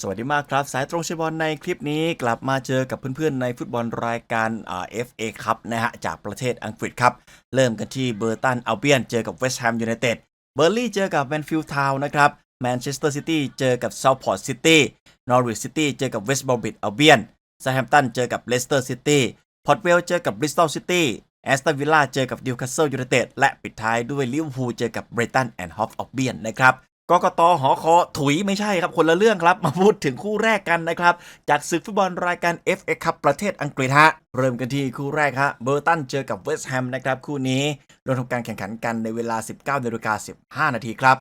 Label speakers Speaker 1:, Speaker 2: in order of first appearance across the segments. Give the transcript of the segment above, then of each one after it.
Speaker 1: สวัสดีมากครับ สายตรงเชียร์บอลในคลิปนี้กลับมาเจอกับเพื่อนๆ ในฟุตบอลรายการเอ่า FA ครับนะฮะ จากประเทศอังกฤษครับ เริ่มกันที่เบอร์ตันอัลเบียนเจอกับเวสต์แฮมยูไนเต็ดเบอร์ลี่เจอกับแมนฟิลด์ทาวน์นะครับแมนเชสเตอร์ซิตี้เจอกับเซาท์พอร์ตซิตี้นอริชซิตี้เจอกับเวสต์บอมบิดอัลเบียนซาแฮมตันเจอกับเลสเตอร์ซิตี้พอร์ตเวลเจอกับบริสตอลซิตี้แอสตันวิลล่าเจอกับดิวคาสเซิลยูไนเต็ดและปิดท้ายด้วยลิเวอร์พูลเจอกับเบรตันแอนด์ฮอฟอัลเบียนนะครับ กกตหอคอถุยไม่ใช่ครับคนละเรื่องครับ มาพูดถึงคู่แรกกันนะครับ จากศึกฟุตบอลรายการ FA คัพประเทศอังกฤษฮะ เริ่มกันที่คู่แรกฮะเบอร์ตันเจอกับเวสต์แฮมนะครับคู่นี้โดนทำการแข่งขันกันในเวลา 19นาฬิกา15 นาทีครับ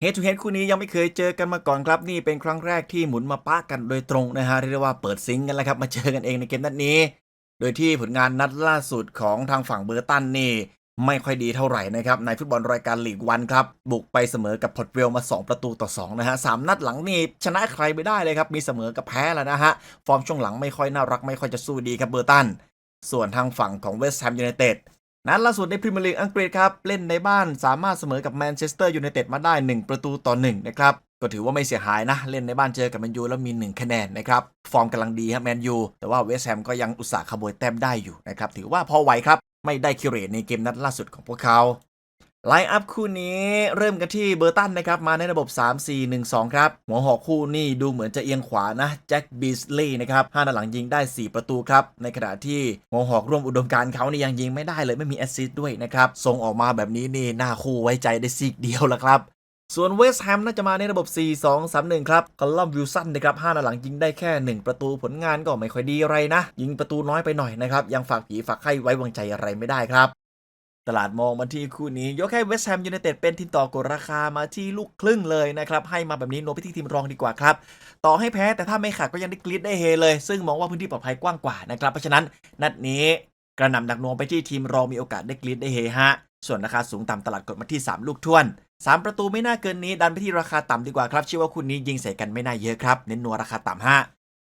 Speaker 1: เฮดทูเฮดคู่นี้ยังไม่เคยเจอกันมาก่อนครับ นี่เป็นครั้งแรกที่หมุนมาปะกันโดยตรงนะฮะเรียกว่าเปิดซิงกันแล้วครับมาเจอกันเองในเกมนัดนี้ โดยที่ผลงานนัดล่าสุดของทางฝั่งเบอร์ตันนี่ ไม่ค่อยดีเท่าไหร่นะครับในฟุตบอลรายการลีกวันครับ บุกไปเสมอกับพอตเวลมา 2 ประตูต่อ2นะฮะสามนัดหลังนี่ชนะใครไม่ได้เลยครับ มีเสมอกับแพ้แล้วนะฮะ ฟอร์มช่วงหลังไม่ค่อยน่ารักไม่ค่อยจะสู้ดีครับเบอร์ตัน ส่วนทางฝั่งของเวสต์แฮมยูไนเต็ดนัดล่าสุดในพรีเมียร์ลีกอังกฤษครับ เล่นในบ้านสามารถเสมอกับแมนเชสเตอร์ยูไนเต็ดมาได้ 1 ประตูต่อ1นะครับก็ถือว่าไม่เสียหายนะ เล่นในบ้านเจอกับแมนยูแล้วมี 1 คะแนนนะครับ ฟอร์มกำลังดีครับแมนยูแต่ว่าเวสต์แฮมก็ยังอุตส่าห์ขโมยแต้มได้อยู่นะครับถือว่าพอไหวครับ ไม่ได้คิวเรตในเกมนัดล่าสุดของพวกเขาไลน์อัพคู่นี้เริ่มกันที่เบอร์ตันนะครับ มาในระบบ 3-4-1-2 ครับ หัวหอกคู่นี่ดูเหมือนจะเอียงขวานะ แจ็คบีสลีย์นะครับห้านัดหลังยิงได้ 4 ประตูครับ ในขณะที่หัวหอกร่วมอุดมการเขานี่ยังยิงไม่ได้เลยไม่มีแอสซิสต์ด้วยนะครับทรงออกมาแบบนี้นี่หน้าคู่ไว้ใจได้ซีกเดียวละครับ ส่วนเวสต์แฮมน่าจะมาในระบบ 4-2-3-1 ครับคอลลัมวิลสันนะครับ5นัดหลังยิงได้แค่ 1 ประตูผลงานก็ไม่ค่อยดีอะไรนะ ยิงประตูน้อยไปหน่อยนะครับ ยังฝากผีฝากไข้ไว้วางใจอะไรไม่ได้ครับ ตลาดมองมาที่คู่นี้ ยกให้เวสต์แฮมยูไนเต็ดเป็นทีมต่อกดราคามาที่ลูกครึ่งเลยนะครับ ให้มาแบบนี้โนไปที่ทีมรองดีกว่าครับ ต่อให้แพ้แต่ถ้าไม่ขาดก็ยังได้กรีดได้เฮเลย ซึ่งมองว่าพื้นที่ปลอดภัยกว้างกว่านะครับเพราะฉะนั้น นัดนี้กระหน่ำหนักหน่วงไปที่ทีมรองมีโอกาสได้กรีดได้เฮฮะส่วนราคาสูงต่ำตลาดกดมาที่ 3 ลูกท้วน 3 ประตูไม่น่าเกินนี้ดันไปที่ราคาต่ำดีกว่าครับเชื่อว่าคู่นี้ยิงใส่กันไม่น่าเยอะครับเน้นนัวราคาต่ำฮะ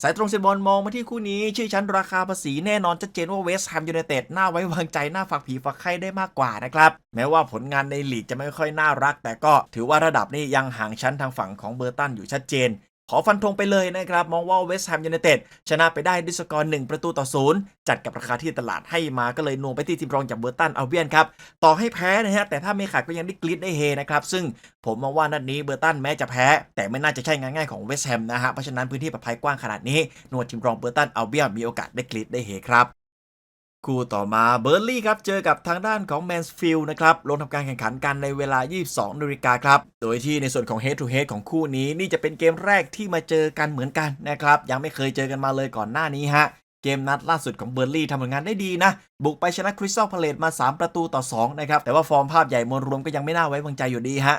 Speaker 1: สายตรงเซนบอลมองมาที่คู่นี้ ชื่อชั้นราคาภาษีแน่นอนชัดเจนว่าเวสต์แฮมยูไนเต็ดน่าไว้วางใจน่าฝากผีฝากไข้ได้มากกว่านะครับ แม้ว่าผลงานในลีกจะไม่ค่อยน่ารัก แต่ก็ถือว่าระดับนี้ยังห่างชั้นทางฝั่งของเบอร์ตันอยู่ชัดเจน ขอฟันธงไปเลยนะครับ มองว่าเวสต์แฮมยูไนเต็ดชนะไปได้ด้วยสกอร์1ประตูต่อศูนย์จัดกับราคาที่ตลาดให้มาก็เลยนวงไปที่ทีมรองจากเบอร์ตันเอาเบียนครับ ต่อให้แพ้นะฮะแต่ถ้าไม่ขาดก็ยังได้กรีดได้เฮนะครับซึ่งผมมองว่านัดนี้เบอร์ตันแม้จะแพ้ แต่ไม่น่าจะใช่งานง่ายของเวสต์แฮมนะฮะเพราะฉะนั้นพื้นที่ปลอดภัยกว้างขนาดนี้นวดทีมรองเบอร์ตันเอาเบียนมีโอกาสได้กรีดได้เฮครับ คู่ต่อมาเบอร์ลี่ครับ เจอกับทางด้านของแมนสฟิลด์นะครับ ลงทำการแข่งขันกันในเวลา 22นาฬิกาครับ โดยที่ในส่วนของ Head to Head ของคู่นี้ นี่จะเป็นเกมแรกที่มาเจอกันเหมือนกันนะครับ ยังไม่เคยเจอกันมาเลยก่อนหน้านี้ฮะ เกมนัดล่าสุดของเบอร์ลี่ทำผลงานได้ดีนะ บุกไปชนะคริสตัลพาเลตมา 3 ประตูต่อ 2 นะครับ แต่ว่าฟอร์มภาพใหญ่มวลรวมก็ยังไม่น่าไว้วางใจอยู่ดีฮะ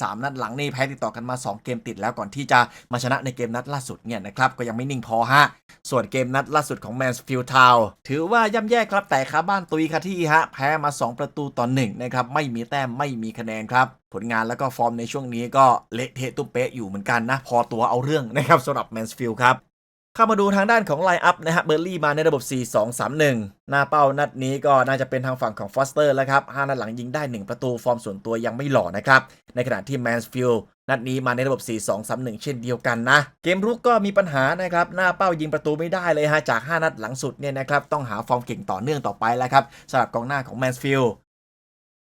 Speaker 1: สามนัดหลังนี่แพ้ติดต่อกันมา 2 เกมติดแล้วก่อนที่จะมาชนะในเกมนัดล่าสุดเนี่ยนะครับก็ยังไม่นิ่งพอฮะ ส่วนเกมนัดล่าสุดของแมนสฟิลด์ทาวถือว่าย่ำแย่ครับแต่คาบ้านตุยคาที่ฮะแพ้มา 2 ประตูต่อ1นะครับไม่มีแต้มไม่มีคะแนนครับผลงานแล้วก็ฟอร์มในช่วงนี้ก็เละเทะตุ้มเป๊ะอยู่เหมือนกันนะ พอตัวเอาเรื่องนะครับสำหรับแมนสฟิลด์ครับ เข้ามาดูทางด้านของไลน์อัพนะฮะเบอร์ลี่มาในระบบ 4-2-3-1 หน้าเป้านัดนี้ก็น่าจะเป็นทางฝั่งของฟอสเตอร์แล้วครับ5นัดหลังยิงได้ 1 ประตูฟอร์มส่วนตัวยังไม่หล่อนะครับ ในขณะที่แมนสฟิลด์นัดนี้มาในระบบ 4-2-3-1 เช่นเดียวกันนะ เกมรุกก็มีปัญหานะครับ หน้าเป้ายิงประตูไม่ได้เลยฮะจาก 5 นัดหลังสุดเนี่ยนะครับต้องหาฟอร์มเก่งต่อเนื่องต่อไปแล้วครับสำหรับกองหน้าของแมนสฟิลด์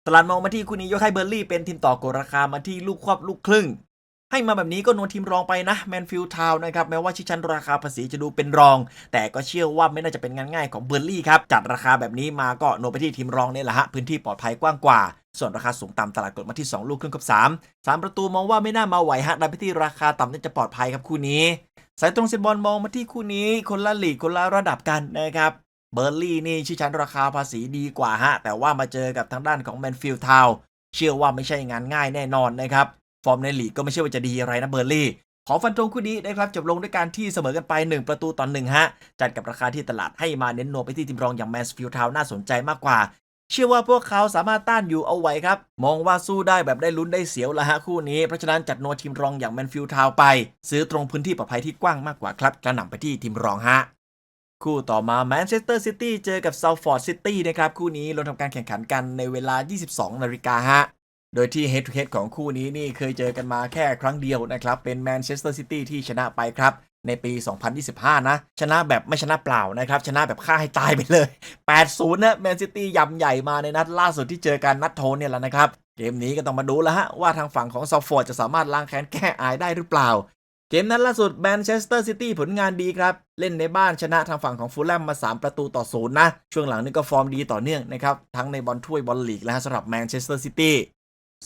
Speaker 1: ตลาดมองมาที่คู่นี้ยกให้เบอร์ลี่เป็นทีมต่อกราคามาที่ลูกควบลูกครึ่ง ให้มาแบบนี้ก็นวลทีมรองไปนะแมนฟิลทาวนะครับแม้ว่าชิชันราคาภาษีจะดูเป็นรอง แต่ก็เชื่อว่าไม่น่าจะเป็นงานง่ายของเบอร์ลี่ครับ จัดราคาแบบนี้มาก็โนวไปที่ทีมรองเนี่ยแหละฮะ พื้นที่ปลอดภัยกว้างกว่า ส่วนราคาสูงต่ำตลาดกดมาที่ 2 ลูกครึ่งกับ 3 3 ประตูมองว่าไม่น่ามาไหวฮะดันไปที่ราคาต่ำน่าจะปลอดภัยครับคู่นี้ สายตรงเซนบอลมองมาที่คู่นี้ คนละหลีกคนละระดับกันนะครับเบอร์ลี่นี่ชื่อชั้นราคาภาษีดีกว่าฮะแต่ว่ามาเจอกับทางด้านของแมนฟิลทาวเชื่อว่าไม่ใช่งานง่ายแน่นอนนะครับ ฟอร์มในลีกก็ไม่ใช่ว่าจะดีอะไรนะเบอร์ลี่ขอฟันธงคู่นี้นะครับจบลงด้วยการที่เสมอกันไป 1 ประตูต่อหนึ่งฮะจัดกับราคาที่ตลาดให้มาเน้นโนไปที่ทีมรองอย่างแมนสฟิลด์ทาวน่าสนใจมากกว่า เชื่อว่าพวกเขาสามารถต้านอยู่เอาไว้ครับ มองว่าสู้ได้แบบได้ลุ้นได้เสียวละฮะคู่นี้ เพราะฉะนั้นจัดโนทีมรองอย่างแมนฟิลด์ทาวไป ซื้อตรงพื้นที่ปลอดภัยที่กว้างมากกว่าครับกระหน่ำไปที่ทีมรองฮะคู่ต่อมาแมนเชสเตอร์ซิตี้เจอกับเซาท์ฟอร์ดซิตี้นะครับคู่นี้ลงทำการแข่งขันกันในเวลา 22 นาฬิกาฮะ โดยที่ head to head ของคู่นี้นี่เคยเจอกันมาแค่ครั้งเดียวนะครับ เป็นแมนเชสเตอร์ซิตี้ที่ชนะไปครับ ในปี 2025 นะ ชนะแบบไม่ชนะเปล่านะครับ ชนะแบบฆ่าให้ตายไปเลย 8-0 นะแมนซิตี้ยำใหญ่มาในนัดล่าสุดที่เจอกันนัดโทนเนี่ยแหละนะครับ เกมนี้ก็ต้องมาดูแล้วฮะ ว่าทางฝั่งของซอฟฟอร์ดจะสามารถล้างแค้นแก้อายได้หรือเปล่า เกมนั้นล่าสุดแมนเชสเตอร์ซิตี้ผลงานดีครับ เล่นในบ้านชนะทางฝั่งของฟูลแลมมา 3 ประตูต่อศูนย์นะ ช่วงหลังนี่ก็ฟอร์มดีต่อเนื่องนะครับทั้งในบอลถ้วยบอลลีกและสำหรับแมนเชสเตอร์ซิตี้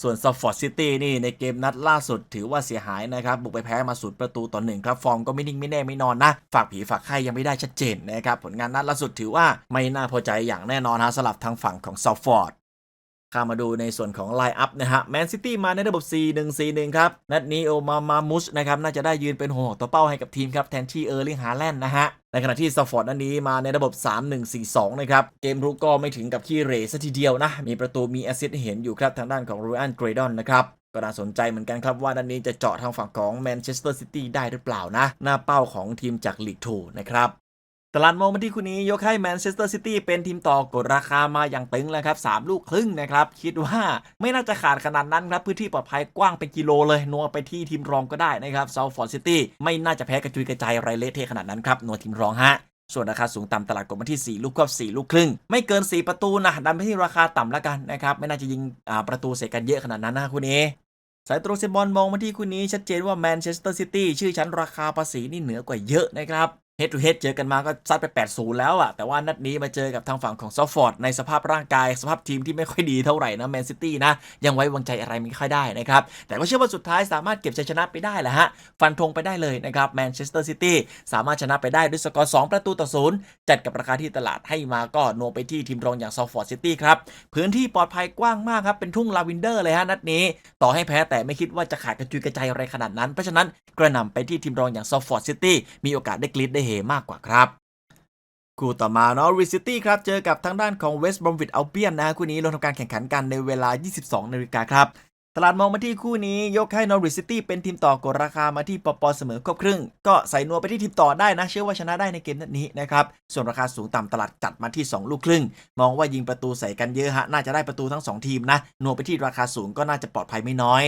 Speaker 1: ส่วนซัฟฟอร์ดซิตี้นี่ในเกมนัดล่าสุดถือว่าเสียหายนะครับ บุกไปแพ้มาสุดประตูต่อหนึ่งครับ ฟอร์มก็ไม่นิ่งไม่แน่ไม่นอนนะ ฝากผีฝากไข่ยังไม่ได้ชัดเจนนะครับ ผลงานนัดล่าสุดถือว่าไม่น่าพอใจอย่างแน่นอนฮะสำหรับทางฝั่งของซัฟฟอร์ด ข้ามาดูในส่วนของไลน์อัพนะฮะแมนซิตี้มาในระบบ 4-1-4-1 ครับ นัดนี้โอมามามุสนะครับ น่าจะได้ยืนเป็นหัวหอกตัวเป้าให้กับทีมครับ แทนที่เออร์ลิงฮาแลนด์นะฮะ ในขณะที่ซัฟฟอร์ดนัดนี้มาในระบบ 3-1-4-2 นะครับ เกมรุกก็ไม่ถึงกับขี้เรซะทีเดียวนะ มีประตูมีแอสซิสต์เห็นอยู่ครับ ทางด้านของรูอันเกรดอนนะครับก็น่าสนใจเหมือนกันครับว่าด้านนี้จะเจาะทางฝั่งของแมนเชสเตอร์ซิตี้ได้หรือเปล่านะ หน้าเป้าของทีมจากลีก2นะครับ ตลาดมองมาที่คู่นี้ยกให้แมนเชสเตอร์ซิตี้เป็นทีมต่อกดราคามาอย่างตึงแล้วครับ3ลูกครึ่งนะครับ คิดว่าไม่น่าจะขาดขนาดนั้นครับ พื้นที่ปลอดภัยกว้างเป็นกิโลเลยนัวไปที่ทีมรองก็ได้นะครับเซาฟอร์ดซิตี้ไม่น่าจะแพ้กระจุยกระจายไรเละเทขนาดนั้นครับนัวทีมรองฮะส่วนราคาสูงต่ำตลาดกดมาที่ 4 ลูกควบ4ลูกครึ่ง ไม่เกิน 4 ประตูนะดันไปที่ราคาต่ำแล้วกันนะครับไม่น่าจะยิงประตูเสียกันเยอะขนาดนั้นนะคู่นี้สายตรงเซบอลมองมาที่คู่นี้ชัดเจนว่าแมนเชสเตอร์ซิตี้ชื่อชั้นราคาภาษีนี่เหนือกว่าเยอะนะครับ เฮด to เฮดเจอกันมาก็ซัดไป8-0แล้วอะแต่ว่านัดนี้มาเจอกับทางฝั่งของซอฟฟอร์ดในสภาพร่างกาย สภาพทีมที่ไม่ค่อยดีเท่าไหร่นะแมนซิตี้นะ ยังไว้วางใจอะไรไม่ค่อยได้นะครับ แต่ก็เชื่อว่าสุดท้ายสามารถเก็บชัยชนะไปได้แหละฮะ ฟันธงไปได้เลยนะครับแมนเชสเตอร์ซิตี้สามารถชนะไปได้ด้วยสกอร์ 2 ประตูต่อศูนย์จัดกับราคาที่ตลาดให้มาก็โนไปที่ทีมรองอย่างซอฟฟอร์ดซิตี้ครับพื้นที่ปลอดภัยกว้างมากครับเป็นทุ่งลาวินเดอร์เลยฮะนัดนี้ ต่อให้แพ้แต่ไม่คิดว่าจะขาดกระจุยกระจายอะไรขนาดนั้นเพราะฉะนั้นกระหน่ำไปที่ทีมรองอย่างซอฟฟอร์ดซิตี้มีโอกาสได้กลิดไเฮมากกว่าครับคู่ต่อมานอริซิตี้ครับ เจอกับทางด้านของเวสต์บรอมวิดเอัลเบียนนะฮะคู่นี้ลงทำการแข่งขันกันในเวลา 22นาฬิกาครับ ตลาดมองมาที่คู่นี้ยกให้นอริซิตี้เป็นทีมต่อกดราคามาที่ปปเสมอครบครึ่ง ก็ใส่นัวไปที่ทีมต่อได้นะ เชื่อว่าชนะได้ในเกมนัดนี้นะครับ ส่วนราคาสูงต่ำตลาดจัดมาที่ 2 ลูกครึ่ง มองว่ายิงประตูใส่กันเยอะฮะน่าจะได้ประตูทั้ง 2 ทีมนะนัวไปที่ราคาสูงก็น่าจะปลอดภัยไม่น้อย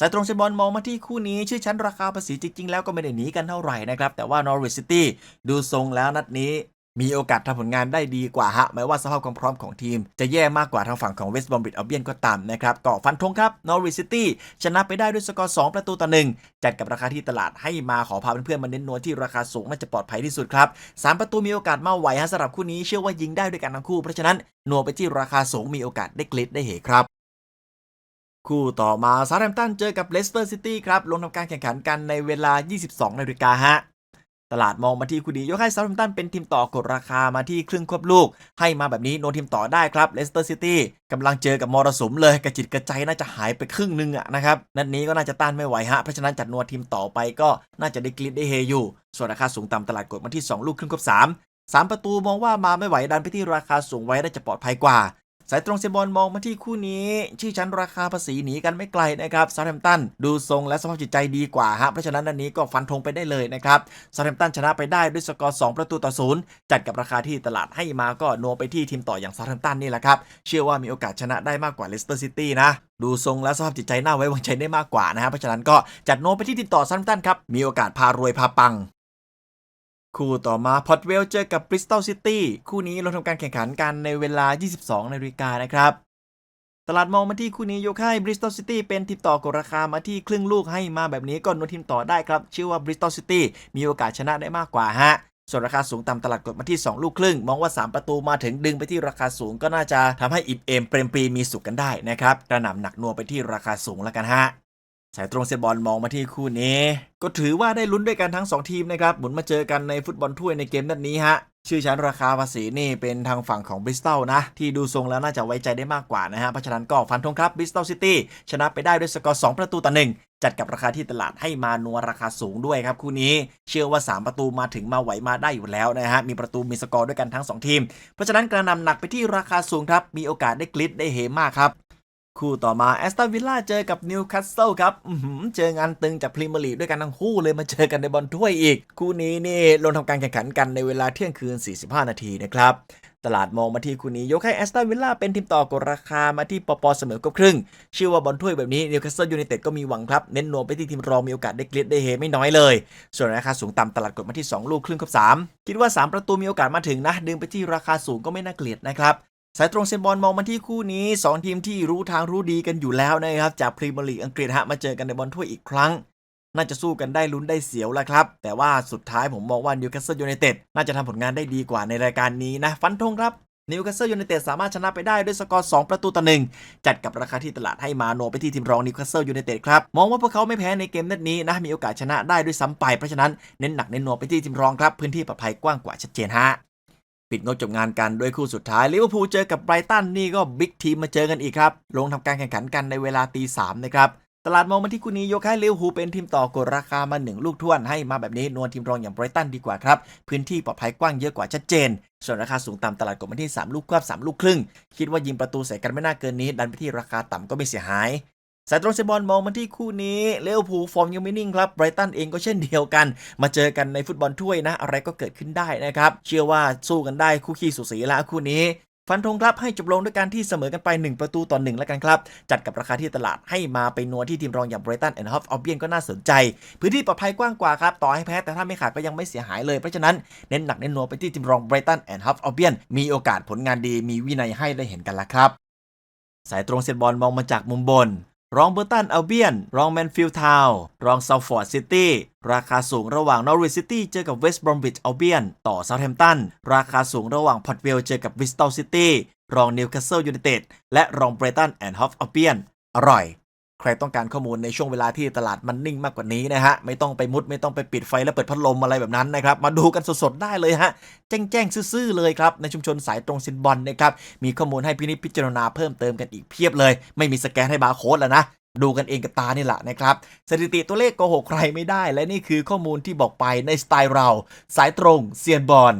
Speaker 1: สายตรงเชยบอลมองมาที่คู่นี้ ชื่อชั้นราคาภาษีจริง ๆ แล้วก็ไม่ได้หนีกันเท่าไหร่นะครับ แต่ว่านอริซิตี้ดูทรงแล้วนัดนี้มีโอกาสทำผลงานได้ดีกว่าฮะแม้ว่าสภาพความพร้อมของทีม จะแย่มากกว่าทางฝั่งของเวสต์บอมบิดอัลเบียนก็ตามนะครับก็ฟันธงครับนอริซิตี้ชนะไปได้ด้วยสกอร์ 2 ประตูต่อหนึ่งจัดกับราคาที่ตลาดให้มาขอพาเพื่อนๆมาเน้นนวลที่ราคาสูงน่าจะปลอดภัยที่สุดครับ 3 ประตูมีโอกาสมาไหวฮะสำหรับคู่นี้เชื่อว่ายิงได้ด้วยกันทั้งคู่เพราะฉะนั้นนัวไปที่ราคาสูงมีโอกาสได้กลิดได้เหครับ คู่ต่อมาซาแฮมตันเจอกับเลสเตอร์ซิตี้ครับลงทำการแข่งขันกันในเวลา 22นาฬิกาฮะตลาดมองมาที่คู่นี้ยกให้ซาแฮมตันเป็นทีมต่อกดราคามาที่ครึ่งควบลูก ให้มาแบบนี้โนทีมต่อได้ครับเลสเตอร์ซิตี้กำลังเจอกับมรสุมเลยกระจิตกระใจน่าจะหายไปครึ่งหนึงอะนะครับนัดนี้ก็น่าจะต้านไม่ไหวฮะเพราะฉะนั้นจัดนัวทีมต่อไปก็น่าจะได้กลิดได้เฮอยู่ ส่วนราคาสูงต่ำตลาดกดมาที่ 2 ลูกครึ่งควบ3 3 ประตูมองว่ามาไม่ไหวดันไปที่ราคาสูงไว้น่าจะปลอดภัยกว่า สายตรงเซบอลมองมาที่คู่นี้ ชื่อชั้นราคาภาษีหนีกันไม่ไกลนะครับซาแฮมตันดูทรงและสภาพจิตใจดีกว่าฮะเพราะฉะนั้นอันนี้ก็ฟันธงไปได้เลยนะครับซาแฮมตันชนะไปได้ด้วยสกอร์ 2 ประตูต่อศูนย์จัดกับราคาที่ตลาดให้มาก็โนไปที่ทีมต่ออย่างซาแฮมตันนี่แหละครับเชื่อว่ามีโอกาสชนะได้มากกว่าเลสเตอร์ซิตี้นะดูทรงและสภาพจิตใจน่าไว้วางใจได้มากกว่านะฮะเพราะฉะนั้นก็จัดโนไปที่ทีมต่อซาแฮมตันครับมีโอกาสพารวยพาปัง คู่ต่อมาพอตเวลเจอกับบริสตอลซิตี้คู่นี้เราทำการแข่งขันกันในเวลา 22นาฬิกานะครับ ตลาดมองมาที่คู่นี้ยกให้บริสตอลซิตี้เป็นทีมต่อกดราคามาที่ครึ่งลูกให้มาแบบนี้ก็นวทีมต่อได้ครับเชื่อว่าบริสตอลซิตี้มีโอกาสชนะได้มากกว่าฮะส่วนราคาสูงตามตลาดกดมาที่ 2 ลูกครึ่ง มองว่า 3 ประตูมาถึงดึงไปที่ราคาสูงก็น่าจะทำให้อิบเอมเปรมปรีมีสุขกันได้นะครับกระหน่ำหนักนัวไปที่ราคาสูงแล้วกันฮะ สายตรงเซบอลมองมาที่คู่นี้ ก็ถือว่าได้ลุ้นด้วยกันทั้ง 2 ทีมนะครับ หมุนมาเจอกันในฟุตบอลถ้วยในเกมนัดนี้ฮะ ชื่อชั้นราคาภาษีนี่เป็นทางฝั่งของบริสตอลนะ ที่ดูทรงแล้วน่าจะไว้ใจได้มากกว่านะฮะ เพราะฉะนั้นก็ฟันธงครับบริสตอลซิตี้ชนะไปได้ด้วยสกอร์2ประตูต่อหนึ่งจัดกับราคาที่ตลาดให้มานัวราคาสูงด้วยครับคู่นี้ เชื่อว่า 3 ประตูมาถึงมาไหวมาได้อยู่แล้วนะฮะ มีประตูมีสกอร์ด้วยกันทั้ง 2 ทีม เพราะฉะนั้นกระนำหนักไปที่ราคาสูงครับมีโอกาสได้กลิดได้เฮมากครับ คู่ต่อมาแอสตันวิลล่าเจอกับนิวคาสเซิลครับเจองานตึงจากพรีเมียร์ลีกด้วยกันทั้งคู่เลยมาเจอกันในบอลถ้วยอีก คู่นี้นี่ลงทำการแข่งขันกันในเวลาเที่ยงคืน 45 นาทีนะครับ ตลาดมองมาที่คู่นี้ยกให้แอสตันวิลล่าเป็นทีมต่อกดราคามาที่ปปเสมอกับครึ่งเชื่อว่าบอลถ้วยแบบนี้นิวคาสเซิลยูไนเต็ดก็มีหวังครับ เน้นนวมไปที่ทีมรองมีโอกาสได้เกลียดได้เฮไม่น้อยเลย ส่วนราคาสูงต่ำตลาดกดมาที่ 2 ลูกครึ่งครับ 3 คิดว่า 3 ประตูมีโอกาสมาถึงนะดึงไปที่ราคาสูงก็ไม่น่าเกลียดนะครับ สายตรงเซนบอลมองมาที่คู่นี้ 2 ทีมที่รู้ทางรู้ดีกันอยู่แล้วนะครับ จากพรีเมียร์ลีกอังกฤษฮะมาเจอกันในบอลถ้วยอีกครั้ง น่าจะสู้กันได้ลุ้นได้เสียวแล้วครับ แต่ว่าสุดท้ายผมมองว่านิวคาสเซิลยูไนเต็ดน่าจะทำผลงานได้ดีกว่าในรายการนี้นะฟันธงครับนิวคาสเซิลยูไนเต็ดสามารถชนะไปได้ด้วยสกอร์ 2 ประตูต่อหนึ่งจัดกับราคาที่ตลาดให้มาโนไปที่ทีมรองนิวคาสเซิลยูไนเต็ดครับ มองว่าพวกเขาไม่แพ้ในเกมนัดนี้นะ มีโอกาสชนะได้ด้วยซ้ำไป เพราะฉะนั้นเน้นหนักเน้นหน่วงไปที่ทีมรองครับ พื้นที่ปลอดภัยกว้างกว่าชัดเจนฮะ ปิดงบจบงานกันด้วยคู่สุดท้ายลิเวอร์พูลเจอกับไบรตันนี่ก็บิ๊กทีมมาเจอกันอีกครับ ลงทำการแข่งขันกันในเวลาตีสามนะครับตลาดมองมาที่คู่นี้ยกให้ลิเวอร์พูลเป็นทีมต่อกดราคามาหนึ่งลูกท่วนให้มาแบบนี้นวลทีมรองอย่างไบรตันดีกว่าครับ พื้นที่ปลอดภัยกว้างเยอะกว่าชัดเจน ส่วนราคาสูงต่ำตลาดกดมาที่ 3 ลูกควบ3 ลูกครึ่ง คิดว่ายิงประตูใส่กันไม่น่าเกินนี้ ดันไปที่ราคาต่ำก็ไม่เสียหาย สายตรงเซบอลมองมาที่คู่นี้เลวพูฟอร์มยังไม่นิ่งครับไบรตันเองก็เช่นเดียวกัน มาเจอกันในฟุตบอลถ้วยนะ อะไรก็เกิดขึ้นได้นะครับ เชื่อว่าสู้กันได้คู่ขี้สุสีละคู่นี้ ฟันธงครับให้จบลงด้วยการที่เสมอกันไป 1 ประตูต่อ1แล้วกันครับ จัดกับราคาที่ตลาดให้มาไปนัวที่ทีมรองอย่างไบรตันแอนด์ฮอฟออเบียนก็น่าสนใจ พื้นที่ปลอดภัยกว้างกว่าครับต่อให้แพ้แต่ถ้าไม่ขาดก็ยังไม่เสียหายเลยเพราะฉะนั้นเน้นหนักเน้นนัวไปที่ทีมรองไบรตันแอนด์ฮอฟออเบียนมีโอกาสผลงานดีมีวินัยให้ได้เห็นกันละครับ สายตรงเซตบอลมองมาจากมุมบน รองเบอร์ตันอัลเบียน รองแมนฟิลด์ทาวน์รองซาวฟอร์ดซิตี้ ราคาสูงระหว่างนอริสซิตี้เจอกับเวสต์บรอมบิชอัลเบียน ต่อเซาท์แฮมป์ตัน ราคาสูงระหว่างพอตเวลเจอกับวิสตอลซิตี้ รองนิวคาสเซิลยูไนเต็ด และรองเบรตันแอนด์ฮอฟอัลเบียน อร่อย ใครต้องการข้อมูลในช่วงเวลาที่ตลาดมันนิ่งมากกว่านี้นะฮะ ไม่ต้องไปมุดไม่ต้องไปปิดไฟและเปิดพัดลมอะไรแบบนั้นนะครับ มาดูกันสดๆได้เลยฮะ แจ้งแจ้งซื่อๆเลยครับ ในชุมชนสายตรงซินบอลนะครับ มีข้อมูลให้พินิจพิจารณาเพิ่มเติมกันอีกเพียบเลย ไม่มีสแกนให้บาร์โค้ดแล้วนะดูกันเองกับตานี่แหละนะครับ สถิติตัวเลขโกหกใครไม่ได้ และนี่คือข้อมูลที่บอกไปในสไตล์เรา สายตรงเซียนบอล